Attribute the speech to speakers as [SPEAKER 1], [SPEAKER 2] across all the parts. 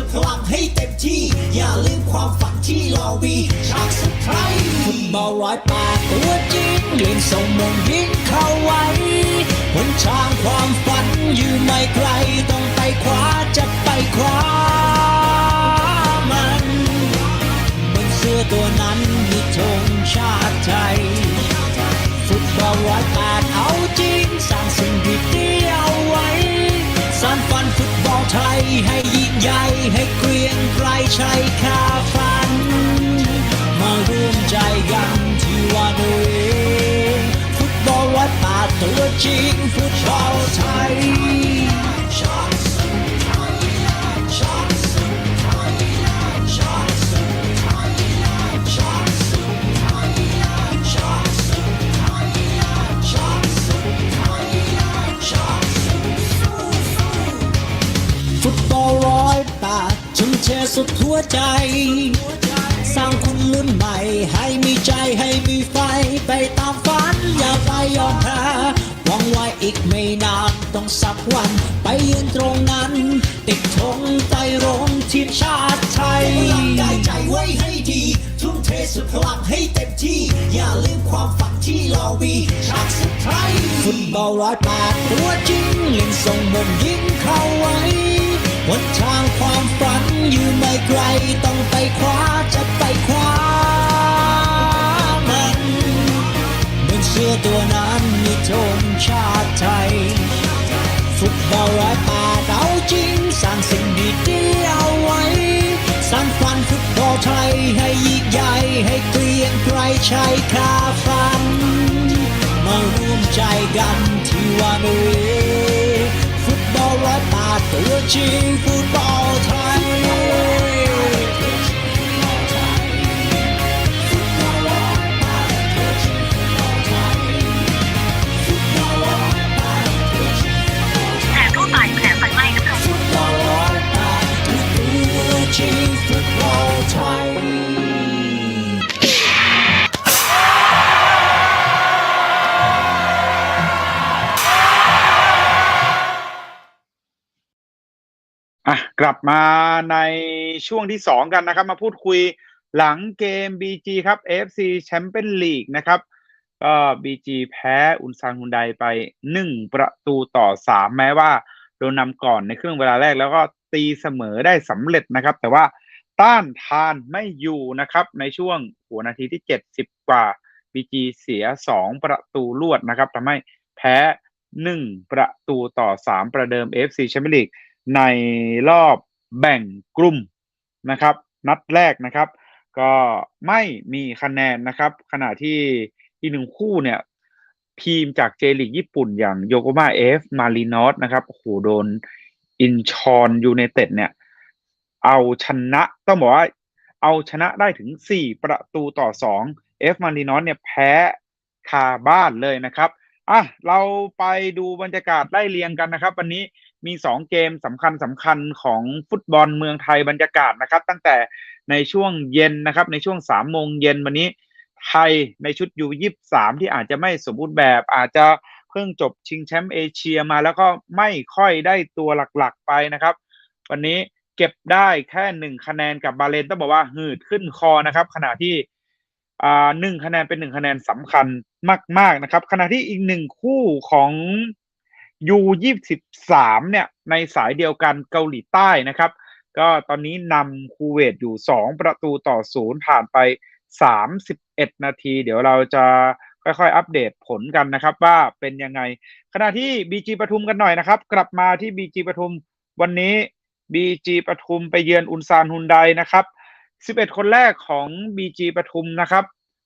[SPEAKER 1] สุด
[SPEAKER 2] พลังให้เต็มที่ อย่าลืมความฝันที่เรามีชาติสุดท้าย
[SPEAKER 1] ฟุตบอลร้อยแปดตัวจริงเล่นส่งมงยิงเข้าไว้หนทางความฝันอยู่ไม่ไกล ต้องไปคว้าจะไปคว้ามันบนเสื้อตัวนั้นมีธงชาติไทยฟุตบอลร้อยแปดเอาจริงสร้างสิ่งดีๆเอาไว้สร้างฝันฟุตบอลไทยให้ ใหญ่ให้เกรียงไกรชัยคาฝัน มาร่วมใจกันที่วันเวฟุตบอลวัดป่าตัวจริงฟุตบอลไทย
[SPEAKER 2] ทุ่
[SPEAKER 1] มเทสุดหัวใจ สร้างคนรุ่นใหม่ ให้มีใจให้มีไฟ ไปตามฝันอย่าไปยอมแพ้หวังไว้อีกไม่นานต้องสักวัน ไปยืนตรงนั้น ติดธงไตรรงทีมชาติไทย
[SPEAKER 2] พลังกายใจไว้ให้ดีทุ่มเทสุดพลังให้เต็มที่ อย่าลืมความฝันที่เรามีชาติสุดท้าย
[SPEAKER 1] ฟุตบอลร้อยแปดตัวจริงเล่นส่งบงยิงเข้าไว้ หนทางความฝันอยู่ไม่ไกลต้องไปคว้าจะไปคว้ามันบนเสื้อตัวนั้นมีธงชาติไทย ฟุตบอลร้อยแปดเอาจริงสร้างสิ่งดีๆเอาไว้สร้างฝันฟุตบอลไทยให้ยิ่งใหญ่ให้เกรียงไกรชัยคาฝัน มาร่วมใจกันที่ว่านุยฟุตบอลร้ อยแปด อะ
[SPEAKER 3] กลับมาในช่วงที่สองกันนะครับ มาพูดคุยหลังเกม BG ครับ AFC Champions League นะครับก็ BG แพ้อุนซานฮุนไดไปหนึ่งประตูต่อสามแม้ว่าโดนนำก่อนในครึ่งเวลาแรกแล้วก็ตีเสมอได้สำเร็จนะครับ แต่ว่าต้านทานไม่อยู่นะครับ ในช่วงหัวนาทีที่เจ็ดสิบกว่า BG เสียสองประตูรวดนะครับทำให้แพ้หนึ่งประตูต่อสามประเดิม AFC Champions League ในรอบแบ่งกลุ่มนะครับ นัดแรกนะครับ ก็ไม่มีคะแนนนะครับ ขณะที่อีกหนึ่งคู่เนี่ยทีมจากเจลีกญี่ปุ่นอย่างโยโกมาเอฟมารีนอสนะครับโหโดนอินชอนยู i นเต็ดเนี่ย เอาชนะต้องบอกว่า เอาชนะได้ถึง 4 ประตูต่อ2เอฟมารีนอสเนี่ยแพ้คาบ้านเลยนะครับอะเราไปดูบรรยากาศไล่เรียงกันนะครับ วันนี้ มีสองเกมสำคัญสำคัญของฟุตบอลเมืองไทยบรรยากาศนะครับ ตั้งแต่ในช่วงเย็นนะครับ ในช่วงสามโมงเย็นวันนี้ไทยในชุดยูยี่สามที่อาจจะไม่สมบูรณ์แบบอาจจะเพิ่งจบชิงแชมป์เอเชียมาแล้วก็ไม่ค่อยได้ตัวหลักๆไปนะครับ วันนี้เก็บได้แค่หนึ่งคะแนนกับบาเลนต้องบอกว่าหืดขึ้นคอนะครับ ขณะที่อ่าหนึ่งคะแนนเป็นหนึ่งคะแนนสำคัญมาก ๆนะครับ ขณะที่อีกหนึ่งคู่ของ ยูยี่สิบสามเนี่ยในสายเดียวกันเกาหลีใต้นะครับ ก็ตอนนี้นำคูเวตอยู่สองประตูต่อศูนย์ผ่านไปสามสิบเอ็ดนาที เดี๋ยวเราจะค่อยๆ อัปเดตผลกันนะครับ ว่าเป็นยังไง ขณะที่ BG ปทุมกันหน่อยนะครับ กลับมาที่ BG ปทุมวันนี้ BG ปทุมไปเยือนอุนซานฮุนไดนะครับ 11 คนแรกของ BG ปทุมนะครับ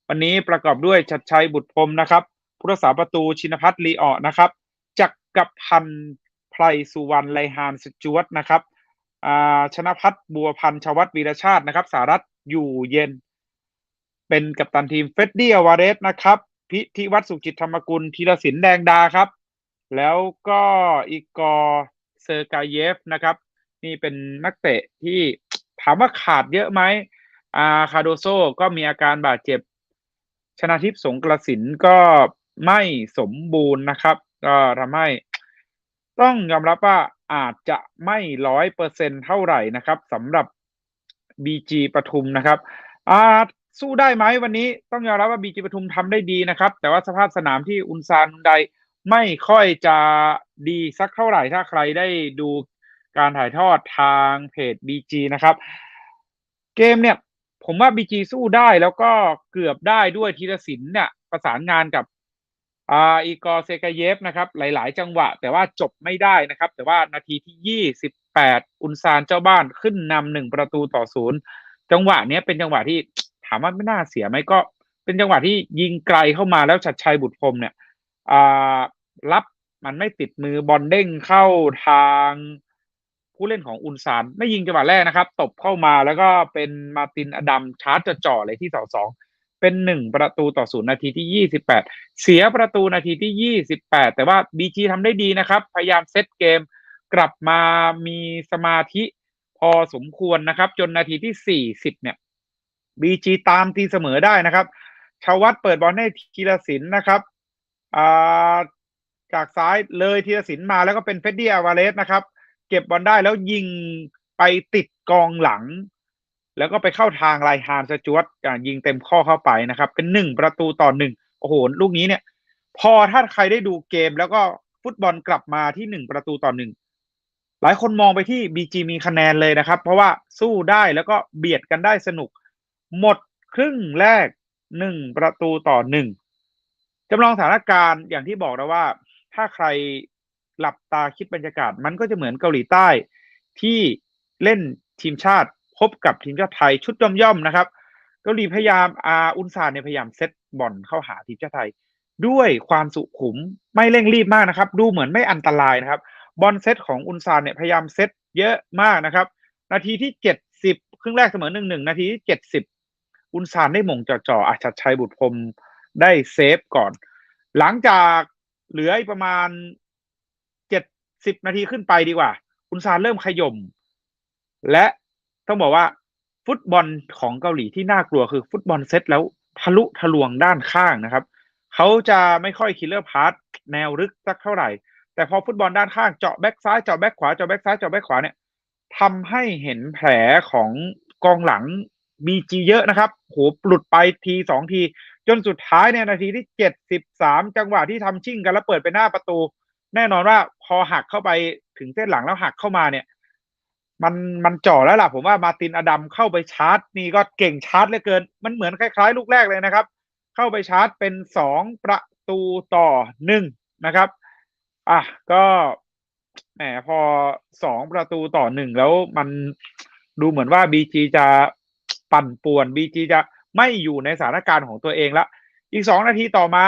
[SPEAKER 3] วันนี้ประกอบด้วยชัดชัยบุตรพรมนะครับผู้รักษาประตูชินพัฒน์ลีออนะครับ กรพันธ์ไพรสุวรรณไลฮานสจวตนะครับชนะพัฒน์บัวพันธ์ชวัตวีรชาตินะครับ สารัตอยู่เย็น เป็นกัปตันทีมเฟดดี้อวาเรสนะครับ พิธิวัฒน์สุขจิตธรรมกุลธีรศิลป์แดงดาครับ แล้วก็อีกอร์เซอร์กาเยฟนะครับ นี่เป็นนักเตะที่ถามว่าขาดเยอะไหมอาคาโดโซก็มีอาการบาดเจ็บ ชนะทิพย์สงกระสินก็ไม่สมบูรณ์นะครับ ก็ทำให้ต้องยอมรับว่าอาจจะไม่ร้อยเปอร์เซ็นเท่าไหร่นะครับสำหรับ BG ปทุมนะครับอาสู้ได้ไหมวันนี้ต้องยอมรับว่า BG ปทุมทำได้ดีนะครับ แต่ว่าสภาพสนามที่อุนซานฮุนไดไม่ค่อยจะดีสักเท่าไหร่ถ้าใครได้ดูการถ่ายทอดทางเพจ BG นะครับ เกมเนี่ย ผมว่า BG สู้ได้แล้วก็เกือบได้ด้วยธีรศิลป์เนี่ยประสานงานกับ อ่าอีกอร์เซกาเยฟนะครับ หลาย ๆ จังหวะ แต่ว่าจบไม่ได้นะครับ แต่ว่านาทีที่ 28 อุนซานเจ้าบ้านขึ้นนำหนึ่งประตูต่อศูนย์จังหวะเนี้ยเป็นจังหวะที่ถามว่าไม่น่าเสียไหมก็ เป็นจังหวะที่ยิงไกลเข้ามาแล้วชัดชัยบุตรพรมเนี่ยอ่ารับมันไม่ติดมือบอลเด้งเข้าทางผู้เล่นของอุนซานไม่ยิงจังหวะแรกนะครับ ตบเข้ามาแล้วก็เป็นมาตินอดัมชาร์จจ่อเลยที่เสาสอง เป็นหนึ่งประตูต่อศูนย์นาทีที่ยี่สิบแปดเสียประตูนาทีที่ยี่สิบแปดแต่ว่าบีจีทำได้ดีนะครับ พยายามเซตเกมกลับมามีสมาธิพอสมควรนะครับ จนนาทีที่สี่สิบเนี่ยบีจีตามตีเสมอได้นะครับชาววัดเปิดบอลให้ธีรศิลป์นะครับอ่าจากซ้ายเลยธีรศิลป์มาแล้วก็เป็นเฟดดี้อาวาเลสนะครับ เก็บบอลได้แล้วยิงไปติดกองหลัง แล้วก็ไปเข้าทางไลฮานสจวตอ่ายิงเต็มข้อเข้าไปนะครับ เป็นหนึ่งประตูต่อหนึ่งโอ้โห ลูกนี้เนี่ย พอถ้าใครได้ดูเกม แล้วก็ฟุตบอลกลับมาที่หนึ่งประตูต่อหนึ่งหลายคนมองไปที่ BG มีคะแนนเลยนะครับ เพราะว่าสู้ได้แล้วก็เบียดกันได้สนุก หมดครึ่งแรกหนึ่งประตูต่อหนึ่งจำลองสถานการณ์อย่างที่บอกนะว่า ถ้าใครหลับตาคิดบรรยากาศ มันก็จะเหมือนเกาหลีใต้ที่เล่นทีมชาติ พบกับทีมชาติไทยชุดย่อมๆนะครับเกาหลีพยายามอาอุนซานเนี่ยพยายามเซตบอลเข้าหาทีมชาติไทย ด้วยความสุขุมไม่เร่งรีบมากนะครับ ดูเหมือนไม่อันตรายนะครับ บอลเซตของอุนซานเนี่ยพยายามเซตเยอะมากนะครับ นาทีที่เจ็ดสิบครึ่งแรกเสมอหนึ่งหนึ่งนาทีที่เจ็ดสิบอุนซานได้หม่งจ่อๆอาชัดชัยบุตรพรมได้เซฟก่อน หลังจากเหลืออีกประมาณเจ็ดสิบนาทีขึ้นไปดีกว่า อุนซานเริ่มขย่มและ ต้องบอกว่าฟุตบอลของเกาหลีที่น่ากลัวคือฟุตบอลเซตแล้วทะลุทะลวงด้านข้างนะครับ เขาจะไม่ค่อยคิลเลอร์พาร์ตแนวลึกสักเท่าไหร่ แต่พอฟุตบอลด้านข้างเจาะแบ็กซ้ายเจาะแบ็กขวาเจาะแบ็กซ้ายเจาะแบ็กขวาเนี่ยทำให้เห็นแผลของกองหลังบีจีเยอะนะครับโหหลุดไปทีสองที จนสุดท้ายเนี่ยนาทีที่เจ็ดสิบสามจังหวะที่ทำชิ่งกันแล้วเปิดไปหน้าประตู แน่นอนว่าพอหักเข้าไปถึงเส้นหลังแล้วหักเข้ามาเนี่ย มันมันจ่อแล้วล่ะผมว่ามาตินอดัมเข้าไปชาร์จ นี่ก็เก่งชาร์จเหลือเกิน มันเหมือนคล้ายๆ ลูกแรกเลยนะครับ เข้าไปชาร์จเป็นสองประตูต่อหนึ่งนะครับ อะก็แหมพอสองประตูต่อหนึ่งแล้วมันดูเหมือนว่าบีจีจะปั่นป่วนบีจีจะไม่อยู่ในสถานการณ์ของตัวเองละอีกสองนาทีต่อมา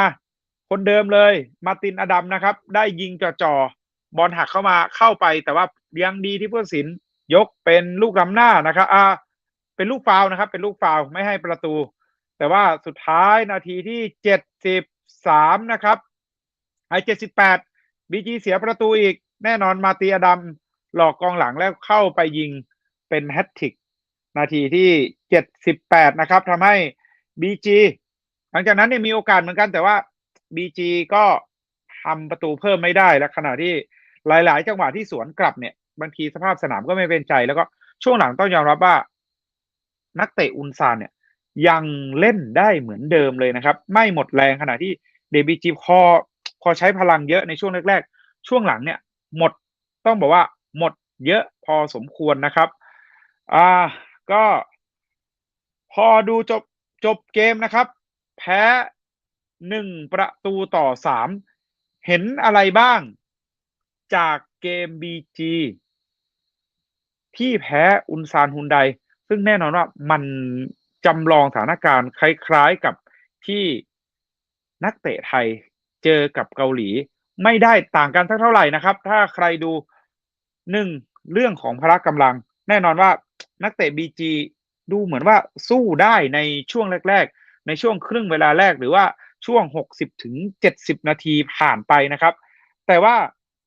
[SPEAKER 3] คนเดิมเลยมาตินอดัมนะครับ ได้ยิงจ่อๆบอลหักเข้ามาเข้าไป แต่ว่ายังดีที่ผู้ตัดสิน ยกเป็นลูกล้ำหน้านะครับอ่าเป็นลูกฟาวนะครับ เป็นลูกฟาวไม่ให้ประตู แต่ว่าสุดท้ายนาทีที่เจ็ดสิบสามนะครับไอเจ็ดสิบแปดบีจีเสียประตูอีกแน่นอนมาตินอดัมหลอกกองหลังแล้วเข้าไปยิงเป็นแฮตทิกนาทีที่เจ็ดสิบแปดนะครับทำให้บีจีหลังจากนั้นเนี่ยมีโอกาสเหมือนกัน แต่ว่าบีจีก็ทำประตูเพิ่มไม่ได้และขณะที่หลาย ๆ จังหวะที่สวนกลับเนี่ย บางทีสภาพสนามก็ไม่เป็นใจ แล้วก็ช่วงหลังต้องยอมรับว่า นักเตะอุนซานเนี่ย ยังเล่นได้เหมือนเดิมเลยนะครับ ไม่หมดแรงขณะที่เดบีจีพอพอใช้พลังเยอะในช่วงแรกๆ ช่วงหลังเนี่ย หมดต้องบอกว่า หมดเยอะพอสมควรนะครับอ่าก็ พอดูจบจบเกมนะครับ แพ้หนึ่งประตูต่อสามเห็นอะไรบ้างจากเกม BG ที่แพ้อุนซานฮุนได ซึ่งแน่นอนว่ามันจำลองสถานการณ์คล้ายๆกับที่นักเตะไทยเจอกับเกาหลี ไม่ได้ต่างกันสักเท่าไหร่นะครับ ถ้าใครดูหนึ่งเรื่องของพละกำลัง แน่นอนว่านักเตะ BG ดูเหมือนว่าสู้ได้ในช่วงแรก ๆ ในช่วงครึ่งเวลาแรกหรือว่าช่วง 60ถึง70 นาทีผ่านไปนะครับ แต่ว่า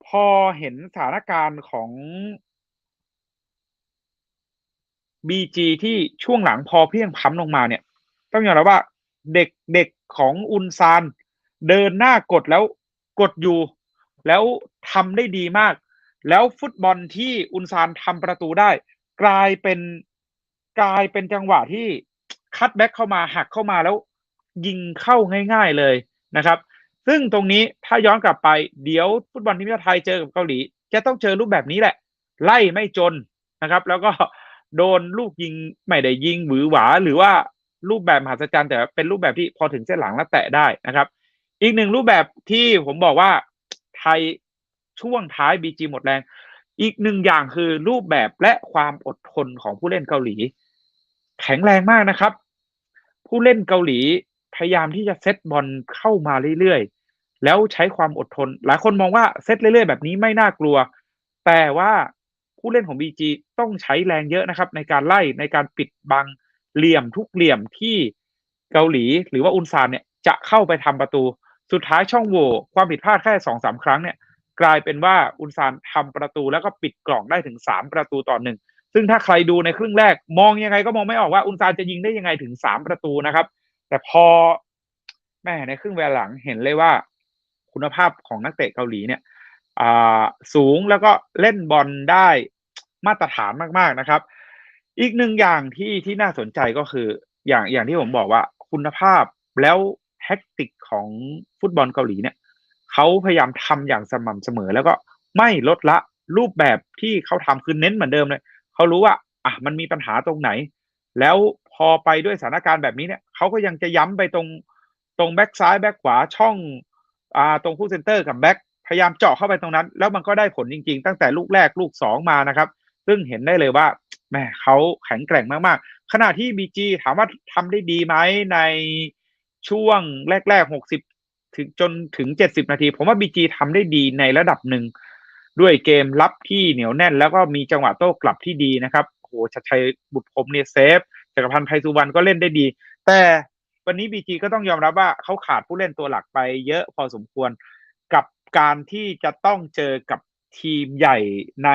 [SPEAKER 3] พอเห็นสถานการณ์ของ BG ที่ช่วงหลังพอเพียงพล้ำลงมาเนี่ย ต้องยอมรับว่าเด็กเด็กของอุนซานเดินหน้ากดแล้วกดอยู่ แล้วทำได้ดีมาก แล้วฟุตบอลที่อุนซานทำประตูได้ กลายเป็นกลายเป็นจังหวะที่คัดแบ็กเข้ามาหักเข้ามาแล้ว ยิงเข้าง่าย ๆเลยนะครับ ซึ่งตรงนี้ถ้าย้อนกลับไป เดี๋ยวฟุตบอลทีมชาติไทยเจอกับเกาหลี จะต้องเจอรูปแบบนี้แหละ ไล่ไม่จนนะครับ แล้วก็ โดนลูกยิงไม่ได้ยิงหวือหวา หรือว่ารูปแบบมหัศจรรย์แต่เป็นรูปแบบที่พอถึงเส้นหลังแล้วแตะได้นะครับ อีกหนึ่งรูปแบบที่ผมบอกว่าไทยช่วงท้ายบีจีหมดแรง อีกหนึ่งอย่างคือรูปแบบและความอดทนของผู้เล่นเกาหลี แข็งแรงมากนะครับ ผู้เล่นเกาหลีพยายามที่จะเซตบอลเข้ามาเรื่อยๆ แล้วใช้ความอดทน หลายคนมองว่าเซตเรื่อยๆ แบบนี้ไม่น่ากลัว แต่ว่า ผู้เล่นของ BG ต้องใช้แรงเยอะนะครับ ในการไล่ในการปิดบังเหลี่ยมทุกเหลี่ยมที่เกาหลีหรือว่าอุนซานเนี่ยจะเข้าไปทำประตู สุดท้ายช่องโหว่ความผิดพลาดแค่สองสามครั้งเนี่ยกลายเป็นว่าอุนซานทำประตูแล้วก็ปิดกล่องได้ถึงสามประตูต่อหนึ่งซึ่งถ้าใครดูในครึ่งแรก มองยังไงก็มองไม่ออกว่าอุนซานจะยิงได้ยังไงถึงสามประตูนะครับ แต่พอแม่ในครึ่งเวลาหลังเห็นเลยว่า คุณภาพของนักเตะเกาหลีเนี่ย สูงแล้วก็เล่นบอลได้มาตรฐานมากๆนะครับ อีกหนึ่งอย่างที่ที่น่าสนใจก็คืออย่างอย่างที่ผมบอกว่าคุณภาพแล้วแท็กติกของฟุตบอลเกาหลีเนี่ยเขาพยายามทำอย่างสม่ำเสมอ แล้วก็ไม่ลดละรูปแบบที่เขาทำคือเน้นเหมือนเดิมเลยเขารู้ว่าอะมันมีปัญหาตรงไหน แล้วพอไปด้วยสถานการณ์แบบนี้เนี่ยเขาก็ยังจะย้ำไปตรงตรงแบ็กซ้ายแบ็กขวาช่องอ่าตรงคู่เซนเตอร์กับแบ็ก พยายามเจาะเข้าไปตรงนั้น แล้วมันก็ได้ผลจริง ๆ ตั้งแต่ลูกแรกลูกสองมานะครับ ซึ่งเห็นได้เลยว่าแหมเขาแข็งแกร่งมากๆ ขณะที่ BG ถามว่าทำได้ดีไหมในช่วงแรกๆ60ถึงจนถึง70นาที ผมว่า BG ทำได้ดีในระดับหนึ่ง ด้วยเกมรับที่เหนียวแน่น แล้วก็มีจังหวะโต้กลับที่ดีนะครับโหชัดชัยบุตรพรมเนี่ยเซฟจักรพันธ์ไพสุวรรณก็เล่นได้ดี แต่วันนี้ BG ก็ต้องยอมรับว่าเขาขาดผู้เล่นตัวหลักไปเยอะพอสมควร การที่จะต้องเจอกับทีมใหญ่ใน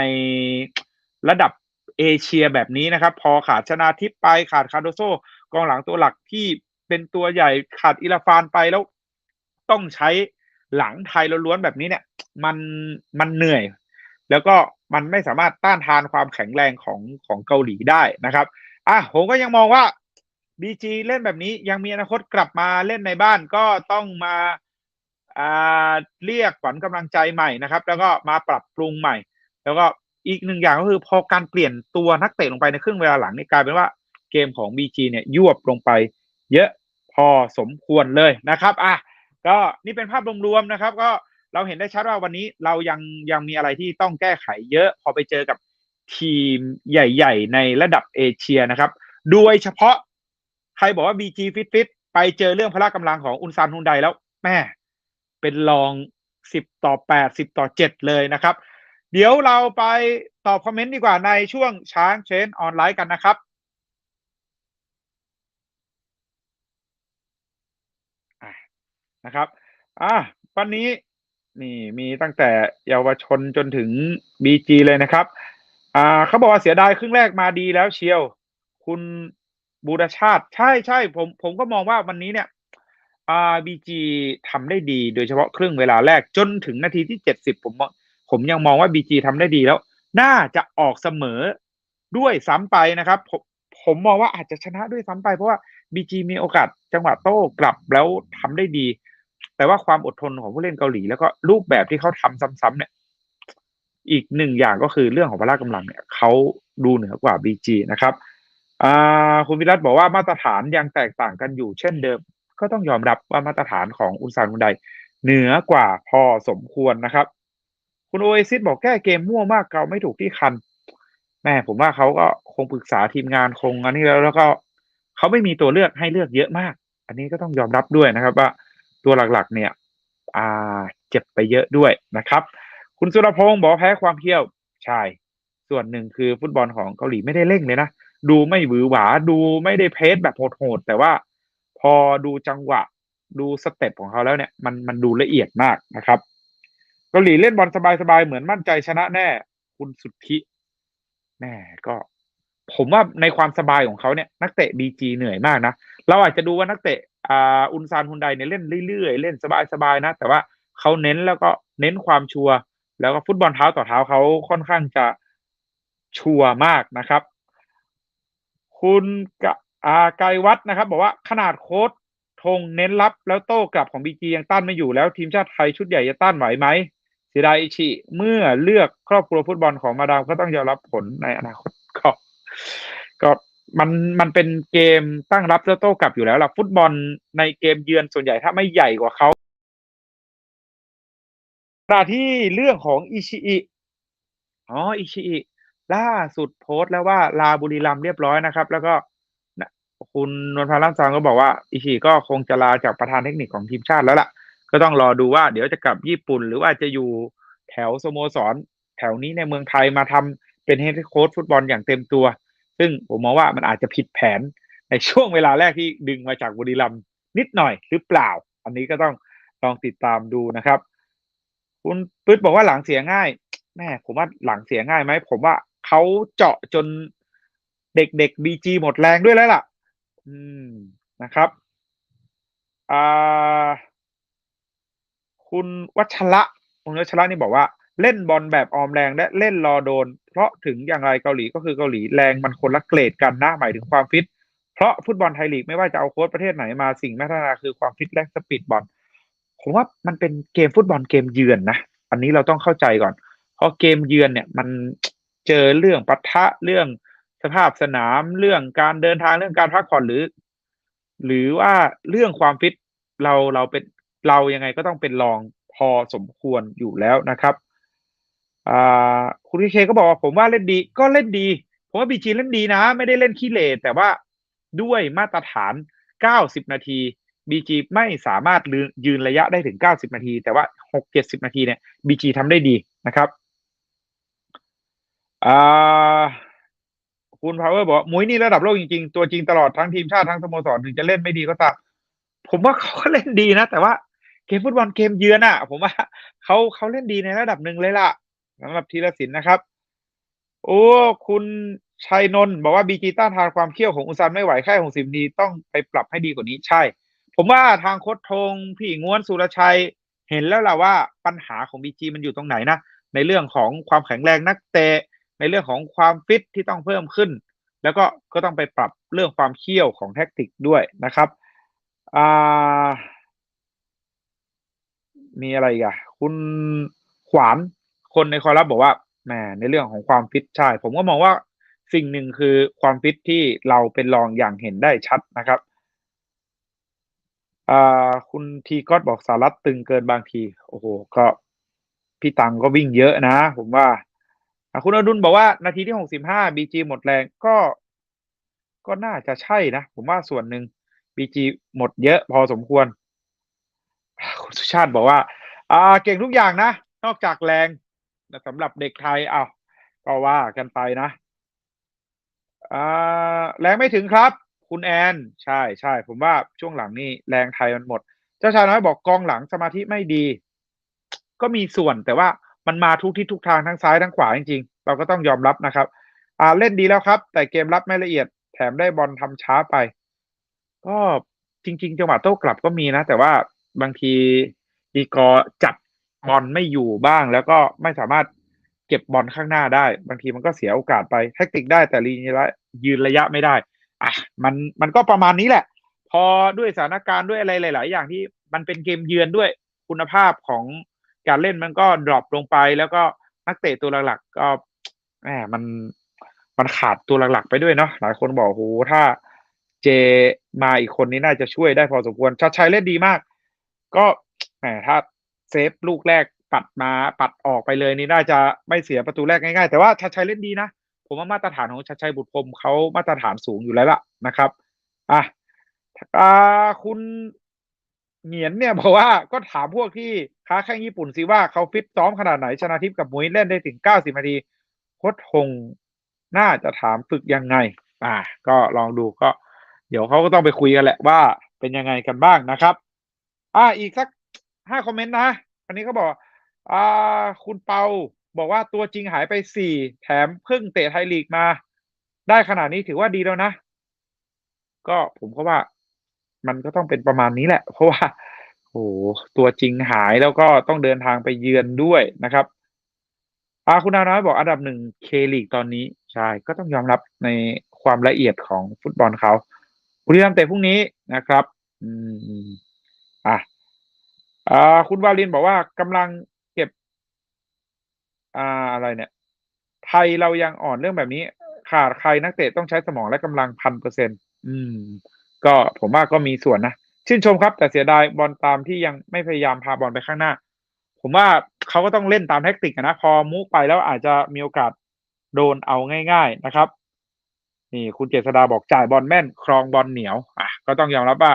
[SPEAKER 3] ระดับเอเชียแบบนี้นะครับ พอขาดชนาทิพย์ไปขาดคาร์โดโซกองหลังตัวหลักที่เป็นตัวใหญ่ขาดอิราฟานไปแล้ว ต้องใช้หลังไทยล้วนๆแบบนี้เนี่ย มันมันเหนื่อย แล้วก็มันไม่สามารถต้านทานความแข็งแรงของของเกาหลีได้นะครับอะผมก็ยังมองว่า BG เล่นแบบนี้ยังมีอนาคตกลับมาเล่นในบ้านก็ต้องมา เรียกขวัญกำลังใจใหม่นะครับ แล้วก็มาปรับปรุงใหม่ แล้วก็อีกหนึ่งอย่างก็คือพอการเปลี่ยนตัวนักเตะลงไปในครึ่งเวลาหลังนี่กลายเป็นว่าเกมของ BG เนี่ยยวบลงไป เยอะพอสมควรเลยนะครับอะก็นี่เป็นภาพรวมๆนะครับ ก็เราเห็นได้ชัดว่าวันนี้เรายังยังมีอะไรที่ต้องแก้ไขเยอะ พอไปเจอกับทีมใหญ่ ๆ ในระดับเอเชียนะครับ โดยเฉพาะใครบอกว่า BG ฟิตฟิตไปเจอเรื่องพละกำลังของอุนซานฮุนไดแล้วแม่ เป็นรองสิบต่อแปดสิบต่อเจ็ดเลยนะครับ เดี๋ยวเราไปตอบคอมเมนต์ดีกว่าในช่วงช้างเชนออนไลน์กันนะครับนะครับ อะวันนี้นี่มีตั้งแต่เยาวชนจนถึง BG เลยนะครับ อ่าเขาบอกว่าเสียดายครึ่งแรกมาดีแล้วเชียว คุณบูรชาติ ใช่ใช่ผมผมก็มองว่าวันนี้เนี่ย อ่าบีจีทำได้ดีโดยเฉพาะครึ่งเวลาแรกจนถึงนาทีที่เจ็ดสิบผมผมยังมองว่าบีจีทำได้ดีแล้ว น่าจะออกเสมอด้วยซ้ำไปนะครับ ผมผมมองว่าอาจจะชนะด้วยซ้ำไปเพราะว่าบีจีมีโอกาสจังหวะโต้กลับแล้วทำได้ดี แต่ว่าความอดทนของผู้เล่นเกาหลี แล้วก็รูปแบบที่เขาทำซ้ำๆเนี่ย อีกหนึ่งอย่างก็คือเรื่องของพละกำลังเนี่ยเขาดูเหนือกว่าบีจีนะครับคุณวิรัตบอกว่ามาตรฐานยังแตกต่างกันอยู่เช่นเดิม ก็ต้องยอมรับว่ามาตรฐานของอุนซานฮุนไดเหนือกว่าพอสมควรนะครับ คุณโอเอซิสบอกแก้เกมมั่วมากเกาไม่ถูกที่คัน แม่ผมว่าเขาก็คงปรึกษาทีมงานคงอันนี้แล้วแล้วก็เขาไม่มีตัวเลือกให้เลือกเยอะมาก อันนี้ก็ต้องยอมรับด้วยนะครับ ว่าตัวหลักๆ เนี่ย อ่าเจ็บไปเยอะด้วยนะครับ คุณสุรพงศ์บอกแพ้ความเที่ยวใช่ส่วนหนึ่งคือฟุตบอลของเกาหลีไม่ได้เร่งเลยนะดูไม่หวือหวาดูไม่ได้เพสแบบโหดๆแต่ว่า อดูจังหวะ ดูสเต็ปของเขาแล้วเนี่ย มันมันดูละเอียดมากนะครับเกาหลีเล่นบอลสบายๆเหมือนมั่นใจชนะแน่ คุณสุทธิแม่ก็ ผมว่าในความสบายของเขาเนี่ย นักเตะบีจีเหนื่อยมากนะเราอาจจะดูว่านักเตะอ่าอุนซานฮุนไดเนี่ยเล่นเรื่อยๆ เล่นสบายๆนะ แต่ว่าเขาเน้นแล้วก็เน้นความชัวร์แล้วก็ฟุตบอลเท้าต่อเท้าเขาค่อนข้างจะชัวร์มากนะครับ คุณกะ อาไกรวัฒน์นะครับ บอกว่าขนาดโค้ดธงเน้นรับแล้วโต้กลับของบีจียังต้านไม่อยู่แล้วทีมชาติไทยชุดใหญ่จะต้านไหวไหมเสียดายอิชิ เมื่อเลือกครอบครัวฟุตบอลของมาดามก็ต้องยอมรับผลในอนาคตก็ก็มันมันเป็นเกมตั้งรับแล้วโต้กลับอยู่แล้วล่ะฟุตบอลในเกมเยือนส่วนใหญ่ถ้าไม่ใหญ่กว่าเขาขณะที่เรื่องของอิชิอิอ๋ออิชิอิล่าสุดโพสต์แล้วว่าลาบุรีรัมเรียบร้อยนะครับ แล้วก็ คุณนวลพันธ์ล่ำซางก็บอกว่า อิชิก็คงจะลาจากประธานเทคนิคของทีมชาติแล้วล่ะ ก็ต้องรอดูว่าเดี๋ยวจะกลับญี่ปุ่น หรือว่าจะอยู่แถวสโมสร แถวนี้ในเมืองไทยมาทำเป็นเฮดโค้ชฟุตบอลอย่างเต็มตัว ซึ่งผมมองว่ามันอาจจะผิดแผนในช่วงเวลาแรกที่ดึงมาจากบุรีรัมย์นิดหน่อยหรือเปล่า อันนี้ก็ต้องลองติดตามดูนะครับ คุณปึ๊ดบอกว่าหลังเสียง่ายแม่ผมว่าหลังเสียง่ายไหมผมว่าเขาเจาะจนเด็กๆบีจีหมดแรงด้วยแล้วล่ะ อืมนะครับอ่าคุณวัชระคุณวัชระนี่บอกว่าเล่นบอลแบบออมแรงและเล่นรอโดน เพราะถึงอย่างไรเกาหลีก็คือเกาหลีแรงมันคนละเกรดกันนะหมายถึงความฟิต เพราะฟุตบอลไทยลีกไม่ว่าจะเอาโค้ชประเทศไหนมาสิ่งพัฒนาคือความฟิตและสปีดบอลผมว่ามันเป็นเกมฟุตบอลเกมเยือนนะอันนี้เราต้องเข้าใจก่อน เพราะเกมเยือนเนี่ยมันเจอเรื่องปะทะเรื่อง สภาพสนามเรื่องการเดินทางเรื่องการพักผ่อนหรือ หรือว่าเรื่องความฟิตเราเราเป็นเรายังไงก็ต้องเป็นรองพอสมควรอยู่แล้วนะครับคุณเคก็บอกว่าผมว่าเล่นดีก็เล่นดี ผมว่าบีจีเล่นดีนะ ไม่ได้เล่นขี้เหร่แต่ว่าด้วยมาตรฐาน 90 นาทีบีจีไม่สามารถยืนระยะได้ถึง 90 นาที แต่ว่า 6-70 นาทีเนี่ยบีจีทำได้ดีนะครับอ่า คุณพาวเวอร์บอกมุ้ยนี่ระดับโลกจริงๆ ตัวจริงตลอดทั้งทีมชาติทั้งสโมสรถึงจะเล่นไม่ดีก็ตามผมว่าเขาก็เล่นดีนะ แต่ว่าเกมฟุตบอลเกมเยือนอะผมว่าเขาเขาเล่นดีในระดับหนึ่งเลยล่ะสำหรับธีรศิลป์นะครับ โอ้คุณชัยนนท์บอกว่าบีจีต้านทานความเขี้ยวของอุซานไม่ไหวแค่ของสิบนีต้องไปปรับให้ดีกว่านี้ใช่ ผมว่าทางโค้ชทงพี่ง้วนสุรชัยเห็นแล้วล่ะว่าปัญหาของบีจีมันอยู่ตรงไหนนะในเรื่องของความแข็งแรงนักเตะ ในเรื่องของความฟิตที่ต้องเพิ่มขึ้น แล้วก็ก็ต้องไปปรับเรื่องความเขี้ยวของแท็กติกด้วยนะครับมีอะไรอีกอะคุณขวานคนในคอรับบอกว่าแหมในเรื่องของความฟิตใช่ ผมก็มองว่าสิ่งหนึ่งคือความฟิตที่เราเป็นรองอย่างเห็นได้ชัดนะครับคุณทีก็บอกสารัตตึงเกินบางที โอ้โห ก็พี่ตังก็วิ่งเยอะนะ ผมว่า คุณอดุลบอกว่านาทีที่หกสิบห้าบีจีหมดแรงก็ ก็น่าจะใช่นะ ผมว่าส่วนหนึ่งบีจีหมดเยอะพอสมควร คุณสุชาติบอกว่า อ่า เก่งทุกอย่างนะ นอกจากแรงสำหรับเด็กไทยอ้าวก็ว่ากันไปนะอ่าแรงไม่ถึงครับ คุณแอน ใช่ใช่ผมว่าช่วงหลังนี่แรงไทยมันหมด เจ้าชายน้อยบอกกองหลังสมาธิไม่ดี ก็มีส่วนแต่ว่า มันมาทุกที่ทุกทางทั้งซ้ายทั้งขวาจริงๆ เราก็ต้องยอมรับนะครับ อ่าเล่นดีแล้วครับ แต่เกมรับไม่ละเอียด แถมได้บอลทำช้าไป ก็จริง ๆ จังหวะโต้กลับก็มีนะ แต่ว่าบางทีอีกอจับบอลไม่อยู่บ้าง แล้วก็ไม่สามารถเก็บบอลข้างหน้าได้ บางทีมันก็เสียโอกาสไปแทคติกได้แต่รีระยืนระยะไม่ได้อะมันมันก็ประมาณนี้แหละ พอด้วยสถานการณ์ด้วยอะไรหลาย ๆ อย่างที่มันเป็นเกมเยือนด้วยคุณภาพของ การเล่นมันก็ดรอปลงไป แล้วก็นักเตะตัวหลักๆก็แหมมันมันขาดตัวหลักๆไปด้วยเนาะหลายคนบอกโหถ้าเจมาอีกคนนี้น่าจะช่วยได้พอสมควรชัดชัยเล่นดีมาก ก็แหมถ้าเซฟลูกแรกปัดมาปัดออกไปเลยนี่น่าจะไม่เสียประตูแรกง่ายๆ แต่ว่าชัดชัยเล่นดีนะผมว่ามาตรฐานของชัดชัยบุตรพรมเขามาตรฐานสูงอยู่แล้วล่ะนะครับอะอ่าคุณเหงียนเนี่ยบอกว่าก็ถามพวกที่ ค้าแข่งญี่ปุ่นสิว่าเขาฟิตซ้อมขนาดไหนชนะทิพย์กับมุ้ยเล่นได้ถึงเก้าสิบนาทีโค้ชหงน่าจะถามฝึกยังไง อ่า ก็ลองดูก็ เดี๋ยวเขาก็ต้องไปคุยกันแหละว่าเป็นยังไงกันบ้างนะครับ อ่า อีกสักห้าคอมเมนต์นะอันนี้เขาบอก อ่า คุณเปาบอกว่าตัวจริงหายไปสี่แถมเพิ่งเตะไทยลีกมา ได้ขนาดนี้ถือว่าดีแล้วนะ ก็ผมก็ว่า มันก็ต้องเป็นประมาณนี้แหละ เพราะว่า โอ้ตัวจริงหายแล้วก็ต้องเดินทางไปเยือนด้วยนะครับอาคุณอาน้อยบอกอันดับหนึ่งเคลีกตอนนี้ใช่ก็ต้องยอมรับในความละเอียดของฟุตบอลเขาบุรีรัมย์เตะพรุ่งนี้นะครับ อืมอะอ่าคุณวาลินบอกว่ากำลังเก็บ อ่าอะไรเนี่ย ไทยเรายังอ่อนเรื่องแบบนี้ ขาดใครนักเตะต้องใช้สมองและกำลังพันเปอร์เซ็นต์อืม ก็ผมว่าก็มีส่วนนะ ชื่นชมครับ แต่เสียดายบอลตามที่ยังไม่พยายามพาบอลไปข้างหน้า ผมว่าเขาก็ต้องเล่นตามแท็กติกนะ พอมุกไปแล้วอาจจะมีโอกาสโดนเอาง่าย ๆนะครับ นี่คุณเจษดาบอกจ่ายบอลแม่น ครองบอลเหนียวอะก็ต้องยอมรับว่า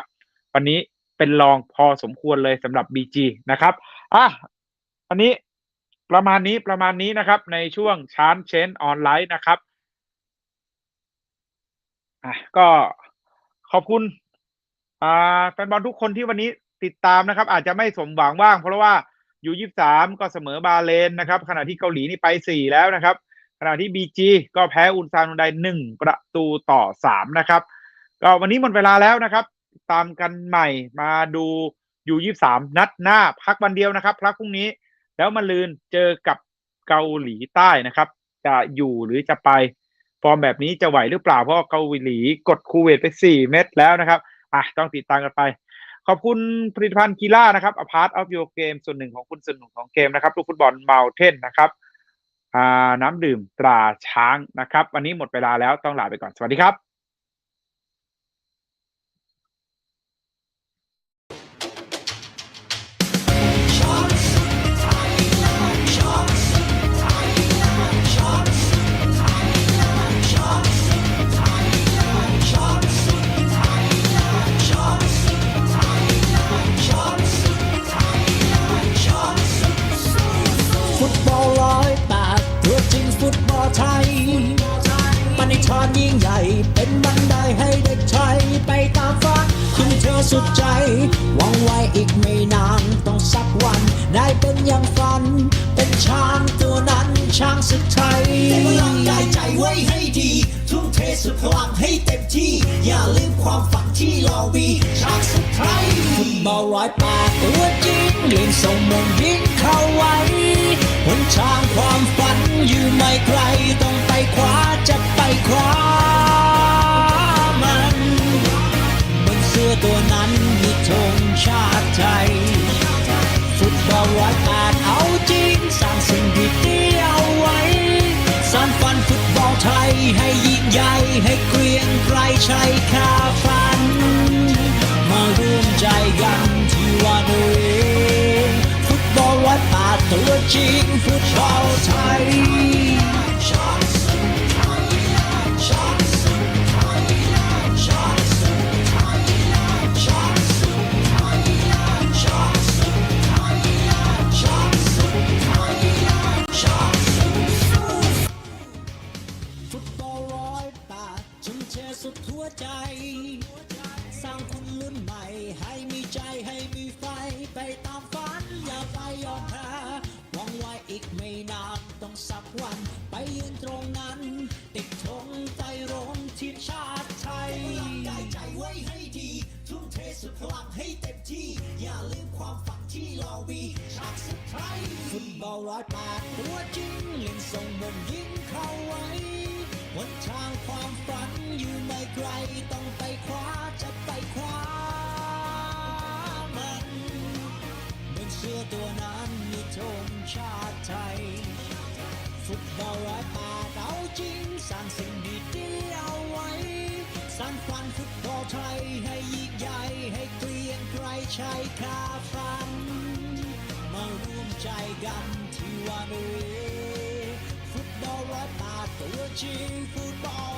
[SPEAKER 3] วันนี้เป็นรองพอสมควรเลยสำหรับ BG นะครับอะอันนี้ประมาณนี้ประมาณนี้นะครับ ในช่วงชานเชนออนไลน์นะครับอะก็ขอบคุณ อ่าแฟนบอลทุกคนที่วันนี้ติดตามนะครับ อาจจะไม่สมหวังบ้าง เพราะว่าอยู่ยี่สามก็เสมอบาเลนนะครับ ขณะที่เกาหลีนี่ไปสี่แล้วนะครับ ขณะที่บีจีก็แพ้อุนซานอุนไดหนึ่งประตูต่อสามนะครับ ก็วันนี้หมดเวลาแล้วนะครับ ตามกันใหม่มาดูอยู่ยี่สามนัดหน้าพักวันเดียวนะครับพักพรุ่งนี้ แล้วมาลืนเจอกับเกาหลีใต้นะครับ จะอยู่หรือจะไปฟอร์มแบบนี้จะไหวหรือเปล่าเพราะเกาหลีกดคูเวตไป4เม็ดแล้วนะครับ อะต้องติดตามกันไป ขอบคุณผลิตภัณฑ์กีฬานะครับอพาร์ตออฟโยเกมส่วนหนึ่งของคุณส่วนหนึ่งของเกมนะครับลูกฟุตบอลเมาเทนนะครับอ่าน้ำดื่มตราช้างนะครับ วันนี้หมดเวลาแล้วต้องลาไปก่อนสวัสดีครับ
[SPEAKER 1] ทานยิ่งใหญ่ เป็นบันไดให้เด็กไทยไปตามฝันทุ่มเทสุดใจหวังไว้อีกไม่นานต้องสักวัน ได้เป็นอย่างฝัน เป็นช้างตัวนั้นช้างศึกไทย
[SPEAKER 2] เต็มพลังกายใจไว้ให้ดีทุ่มเทสุดพลังให้เต็มที่ อย่าลืมความฝันที่เรามีชาติสุดไทย
[SPEAKER 1] ฟุตบอลร้อยแปดตัวจริงเล่นส่งมงยิงเข้าไว้ หนทางความฝันอยู่ไม่ไกลต้องไปคว้าจะไปคว้ามันบนเสื้อตัวนั้นมีธงชาติไทย ฟุตบอลร้อยแปดเอาจริงสร้างสิ่งดีๆเอาไว้สร้างฝันฟุตบอลไทยให้ยิ่งใหญ่ให้เกรียงไกรชัยคาฝัน มาร่วมใจกันที่ว่าเองฟุตบอลร้อยแปด ตัวจริงฟุตบอลไทย
[SPEAKER 2] ชาติไทย
[SPEAKER 1] ฟุตบอลร้อยปดเอา
[SPEAKER 2] จริ
[SPEAKER 1] ง สร้างสิ่งดีๆเอาไว้ สร้างฝันฟุตบอลไทยให้ยิ่งใหญ่ให้เกรียงไกรชัยคาฝัน มาร่วมใจกันที่ว่าเอฟุตบอลร้อยปดตัวจริงฟุตบอล